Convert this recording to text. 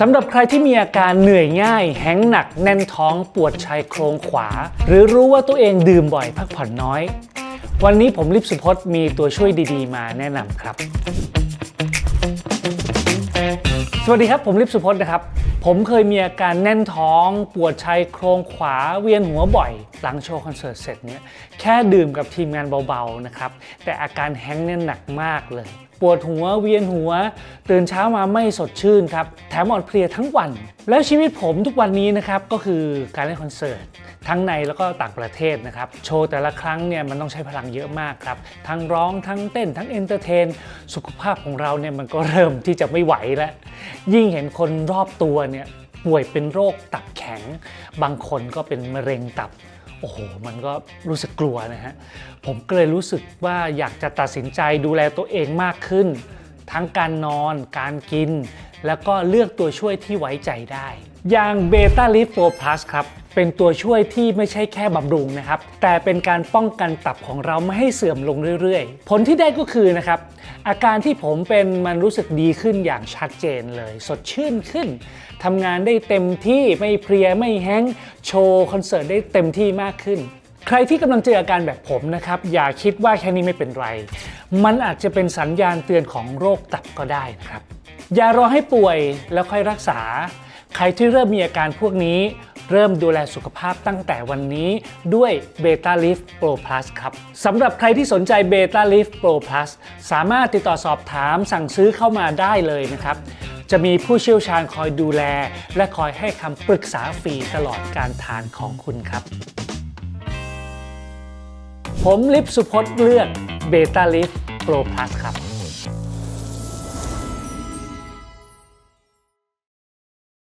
สำหรับใครที่มีอาการเหนื่อยง่าย แห้งหนัก แน่นท้องปวดชายโครงขวา หรือรู้ว่าตัวเองดื่มบ่อยพักผ่อนน้อย วันนี้ผมลิปสุพจน์มีตัวช่วยดีๆ มาแนะนำครับ สวัสดีครับ ผมลิปสุพจน์นะครับ ผมเคยมีอาการแน่นท้อง ปวดชายโครงขวาเวียนหัวบ่อย หลังโชว์คอนเสิร์ตเสร็จเนี่ยแค่ดื่มกับทีมงานเบาๆนะครับ แต่อาการแห้งก์เนี่ยหนักมากเลย ปวดหัวเวียนหัว ตื่นเช้ามาไม่สดชื่นครับ แถมอ่อนเพลียทั้งวัน แล้วชีวิตผมทุกวันนี้นะครับก็คือการเล่นคอนเสิร์ตทั้งในแล้วก็ต่างประเทศนะครับ โชว์แต่ละครั้งเนี่ยมันต้องใช้พลังเยอะมากครับ ทั้งร้องทั้งเต้นทั้งเอนเตอร์เทน สุขภาพของเราเนี่ยมันก็เริ่มที่จะไม่ไหวแล้ว ยิ่งเห็นคนรอบตัวเนี่ยป่วยเป็นโรคตับแข็ง บางคนก็เป็นมะเร็งตับ โอ้โห มันก็รู้สึกกลัวนะฮะ ผมก็เลยรู้สึกว่าอยากจะตัดสินใจดูแลตัวเองมากขึ้น ทั้งการนอน การกิน แล้วก็เลือกตัวช่วยที่ไว้ใจได้ อย่างเบต้าลิฟโฟพลัสครับเป็นตัวช่วยที่ไม่ใช่แค่บำรุงนะครับ แต่เป็นการป้องกันตับของเราไม่ให้เสื่อมลงเรื่อยๆ ผลที่ได้ก็คือนะครับ อาการที่ผมเป็นมันรู้สึกดีขึ้นอย่างชัดเจนเลย สดชื่นขึ้นทำงานได้เต็มที่ไม่เพลียไม่แห้งก์โชว์คอนเสิร์ตได้เต็มที่มากขึ้น ใครที่กำลังเจออาการแบบผมนะครับ อย่าคิดว่าแค่นี้ไม่เป็นไร มันอาจจะเป็นสัญญาณเตือนของโรคตับก็ได้นะครับ อย่ารอให้ป่วยแล้วค่อยรักษา ใครที่เริ่มมีอาการพวกนี้ เริ่มดูแลสุขภาพตั้งแต่วันนี้ด้วย Beta Leaf Pro Plus ครับสำหรับใครที่สนใจ Beta Leaf Pro Plus สามารถติดต่อสอบถามสั่งซื้อเข้ามาได้เลยนะครับจะมีผู้เชี่ยวชาญคอยดูแล และคอยให้คำปรึกษาฟรีตลอดการทานของคุณครับ ผมลิปสุพจน์เลือก Beta Leaf Pro Plus ครับ